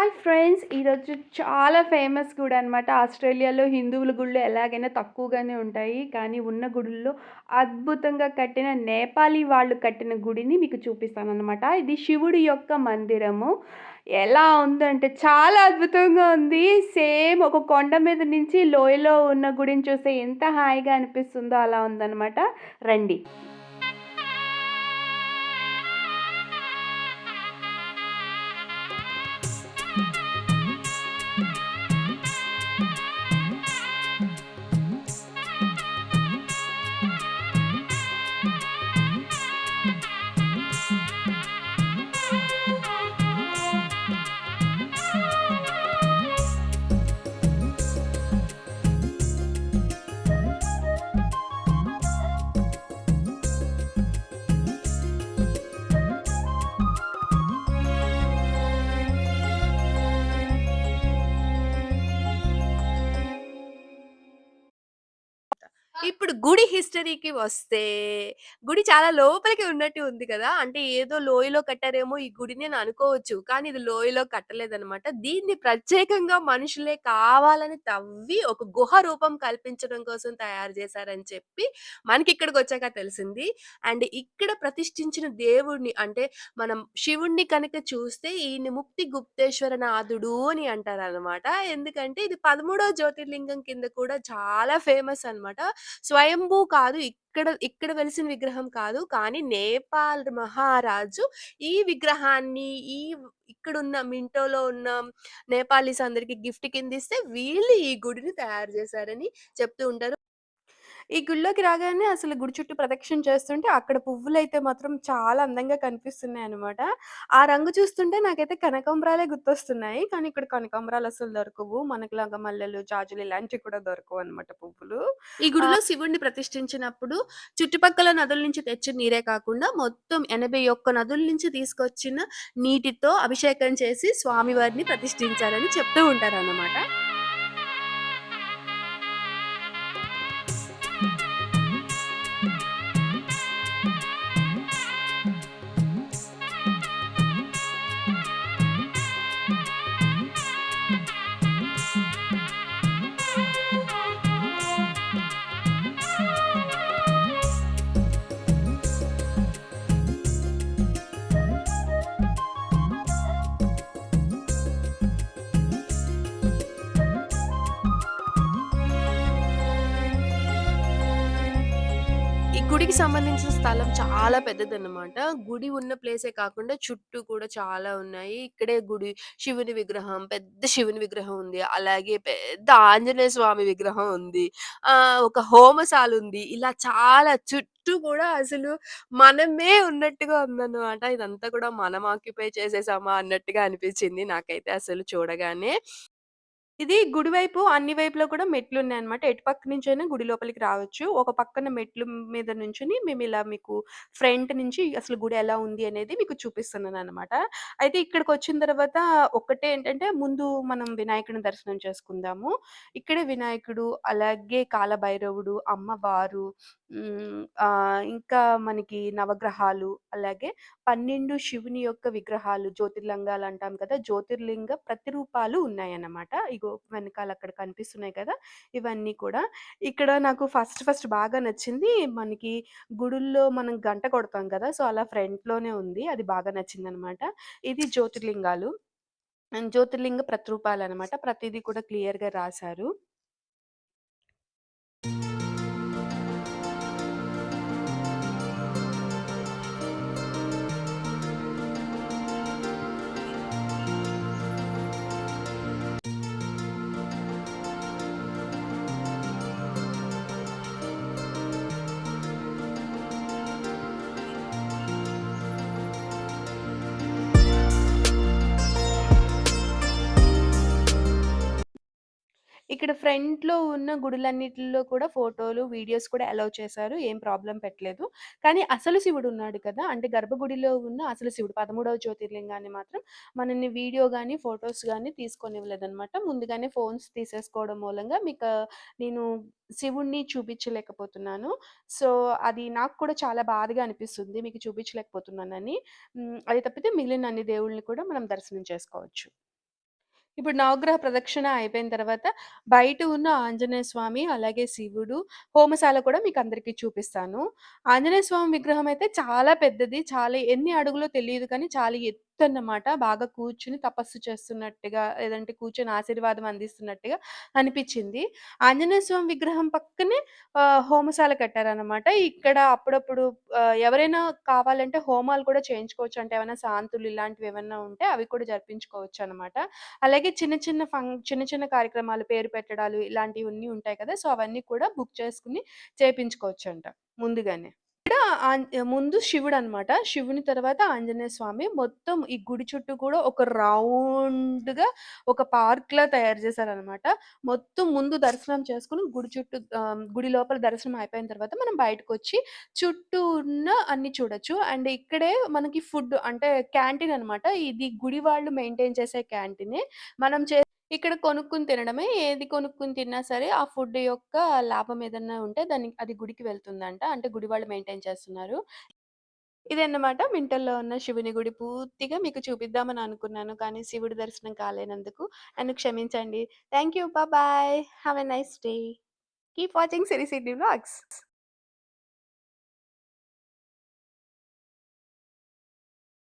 Hi friends! ఈరోజు చాలా famous గుడి అనమాట. ఆస్ట్రేలియాలో హిందువుల గుళ్ళు ఎలాగైనా తక్కువగానే ఉంటాయి. కానీ ఉన్న గుడుల్లో అద్భుతంగా కట్టిన నేపాలీ వాళ్ళు కట్టిన గుడిని మీకు చూపిస్తానమాట ఇది శివుడి యొక్క మందిరము. ఎలా ఉందంటే చాలా అద్భుతంగా ఉంది. సేమ్ ఒక కొండ మీద నుంచి లోయలో ఉన్న గుడిని చూస్తే ఎంత హాయిగా అనిపిస్తుందో అలా ఉందన్నమాట రండి. ఇప్పుడు గుడి హిస్టరీకి వస్తే, గుడి చాలా లోపలికి ఉన్నట్టు ఉంది కదా! అంటే ఏదో లోయలో కట్టారేమో ఈ గుడిని అని అనుకోవచ్చు. కానీ ఇది లోయలో కట్టలేదనమాట. దీన్ని ప్రత్యేకంగా మనుషులే కావాలని తవ్వి ఒక గుహ రూపం కల్పించడం కోసం తయారు చేశారని చెప్పి మనకి ఇక్కడకొచ్చాక తెలిసింది. అండ్ ఇక్కడ ప్రతిష్ఠించిన దేవుడిని అంటే మనం శివుణ్ణి కనుక చూస్తే ఈయన ముక్తి గుప్తేశ్వర నాథుడు అని అంటారనమాట. ఎందుకంటే ఇది 13వ జ్యోతిర్లింగం కింద కూడా చాలా ఫేమస్ అనమాట. స్వయంభూ కాదు. ఇక్కడ ఇక్కడ వెలిసిన విగ్రహం కాదు. కానీ నేపాల్ మహారాజు ఈ విగ్రహాన్ని ఈ ఇక్కడున్న మింటోలో ఉన్న నేపాలీస్ అందరికి గిఫ్ట్ కింద ఇస్తే వీళ్ళు ఈ గుడిని తయారు చేశారని చెప్తూ ఉంటారు. ఈ గుడిలోకి రాగానే అసలు గుడి చుట్టూ ప్రదక్షిణ చేస్తుంటే అక్కడ పువ్వులైతే మాత్రం చాలా అందంగా కనిపిస్తున్నాయన్నమాట. ఆ రంగు చూస్తుంటే నాకైతే కనకాంబరాలే గుర్తొస్తున్నాయి. కానీ ఇక్కడ కనకాంబరాలు అసలు దొరకవు. మనకులాగా మల్లెలు, జాజులు ఇలాంటివి కూడా దొరకవన్నమాట పువ్వులు. ఈ! గుడిలో శివుడిని ప్రతిష్ఠించినప్పుడు చుట్టుపక్కల నదుల నుంచి తెచ్చిన నీరే కాకుండా మొత్తం 81 నదుల నుంచి తీసుకొచ్చిన నీటితో అభిషేకం చేసి స్వామివారిని ప్రతిష్ఠించారని చెప్తూ ఉంటారన్నమాట. గుడికి సంబంధించిన స్థలం చాలా పెద్దదన్నమాట. గుడి ఉన్న ప్లేసే కాకుండా చుట్టూ కూడా చాలా ఉన్నాయి. ఇక్కడే గుడి శివుని విగ్రహం, పెద్ద శివుని విగ్రహం ఉంది. అలాగే పెద్ద ఆంజనేయ స్వామి విగ్రహం ఉంది. ఆ ఒక హోమశాల ఉంది. ఇలా చాలా చుట్టూ కూడా అసలు మనమే ఉన్నట్టుగా ఉందన్నమాట. ఇదంతా కూడా మనం ఆక్యుపై చేసేసామా అన్నట్టుగా అనిపించింది నాకైతే అసలు చూడగానే. ఇది గుడి వైపు అన్ని వైపులో కూడా మెట్లు మెట్లున్నాయన్నమాట. ఎటు పక్క నుంచైనా గుడి లోపలికి రావచ్చు. ఒక పక్కన మెట్లు మీద నుంచొని ఇలా మీకు ఫ్రంట్ నుంచి అసలు గుడి ఎలా ఉంది అనేది మీకు చూపిస్తున్నాననమాట. అయితే ఇక్కడికొచ్చిన తర్వాత ఒక్కటే ఏంటంటే ముందు మనం వినాయకుడిని దర్శనం చేసుకుందాము. ఇక్కడే వినాయకుడు, అలాగే కాలభైరవుడు, అమ్మవారు హ్మ్. ఆహ్, ఇంకా మనకి నవగ్రహాలు, అలాగే 12 శివుని యొక్క విగ్రహాలు జ్యోతిర్లింగాలు అంటాం కదా! జ్యోతిర్లింగ ప్రతిరూపాలు ఉన్నాయన్నమాట. ఇగో వెనకాల అక్కడ కనిపిస్తున్నాయి కదా! ఇవన్నీ కూడా. ఇక్కడ నాకు ఫస్ట్ ఫస్ట్ బాగా నచ్చింది మనకి గుడుల్లో మనం గంట కొడతాం కదా! సో, అలా ఫ్రంట్‌లోనే ఉంది. అది బాగా నచ్చింది అనమాట ఇది జ్యోతిర్లింగాలు. అండ్ జ్యోతిర్లింగ ప్రతిరూపాలనమాట. ప్రతిదీ కూడా క్లియర్‌గా రాశారు. ఫ్రంట్‌లో ఉన్న గుడులన్నిటిలో కూడా ఫోటోలు, వీడియోస్ కూడా అలౌ చేశారు. ఏం ప్రాబ్లం పెట్టలేదు. కానీ అసలు శివుడు ఉన్నాడు కదా! అంటే గర్భగుడిలో ఉన్న అసలు శివుడు 13వ జ్యోతిర్లింగాన్ని మాత్రం మనల్ని వీడియో గాని, ఫోటోస్ తీసుకొని ఇవ్వలేదన్నమాట ముందుగానే ఫోన్స్ తీసేసుకోవడం మూలంగా మీకు నేను శివుడిని చూపించలేకపోతున్నాను. సో, అది నాకు కూడా చాలా బాధగా అనిపిస్తుంది. మీకు చూపించలేకపోతున్నానని. అది తప్పితే మిగిలిన అన్ని దేవుళ్ళని కూడా మనం దర్శనం చేసుకోవచ్చు. ఇప్పుడు నవగ్రహ ప్రదక్షిణ అయిపోయిన తర్వాత బయట ఉన్న ఆంజనేయ స్వామి, అలాగే శివుడు, హోమశాల కూడా మీకు అందరికీ చూపిస్తాను. ఆంజనేయ స్వామి విగ్రహం అయితే చాలా పెద్దది. చాలా ఎన్ని అడుగులో తెలియదు కానీ చాలా అన్నమాట బాగా కూర్చుని తపస్సు చేస్తున్నట్టుగా, లేదంటే కూర్చొని ఆశీర్వాదం అందిస్తున్నట్టుగా అనిపించింది ఆంజనేయ స్వామి విగ్రహం పక్కనే హోమశాల కట్టారనమాట. ఇక్కడ అప్పుడప్పుడు ఎవరైనా కావాలంటే హోమాలు కూడా చేయించుకోవచ్చు. అంటే ఏమైనా శాంతులు ఇలాంటివి ఏమైనా ఉంటే అవి కూడా జరిపించుకోవచ్చు అనమాట అలాగే చిన్న చిన్న ఫం చిన్న చిన్న కార్యక్రమాలు పేరు పెట్టడాలు ఇలాంటివన్నీ ఉంటాయి కదా! సో, అవన్నీ కూడా బుక్ చేసుకొని అంట ముందుగానే. ఇక్కడ ముందు శివుడు అనమాట శివుని తర్వాత ఆంజనేయ స్వామి. మొత్తం ఈ గుడి చుట్టూ కూడా ఒక రౌండ్‌గా ఒక పార్క్ లా తయారు చేశారనమాట. మొత్తం ముందు దర్శనం చేసుకుని గుడి చుట్టూ గుడి లోపల దర్శనం అయిపోయిన తర్వాత మనం బయటకు వచ్చి చుట్టూ ఉన్న అన్ని చూడొచ్చు. అండ్ ఇక్కడే మనకి ఫుడ్ అంటే క్యాంటీన్ అనమాట. ఇది గుడి వాళ్ళు మెయింటైన్ చేసే క్యాంటీనే. మనం చే ఇక్కడ కొనుక్కుని తినడమే. ఏది కొనుక్కుని తిన్నా సరే ఆ ఫుడ్ యొక్క లాభం ఏదన్నా ఉంటే దానికి అది గుడికి వెళ్తుందంట. అంటే గుడి వాళ్ళు మెయింటైన్ చేస్తున్నారు. ఇదన్నమాట మింటల్లో ఉన్న శివుని గుడి. పూర్తిగా మీకు చూపిద్దామని అనుకున్నాను. కానీ శివుడి దర్శనం కాలేనందుకు నన్ను క్షమించండి. Thank you. Bye bye. Have a nice day. Keep watching Siri blogs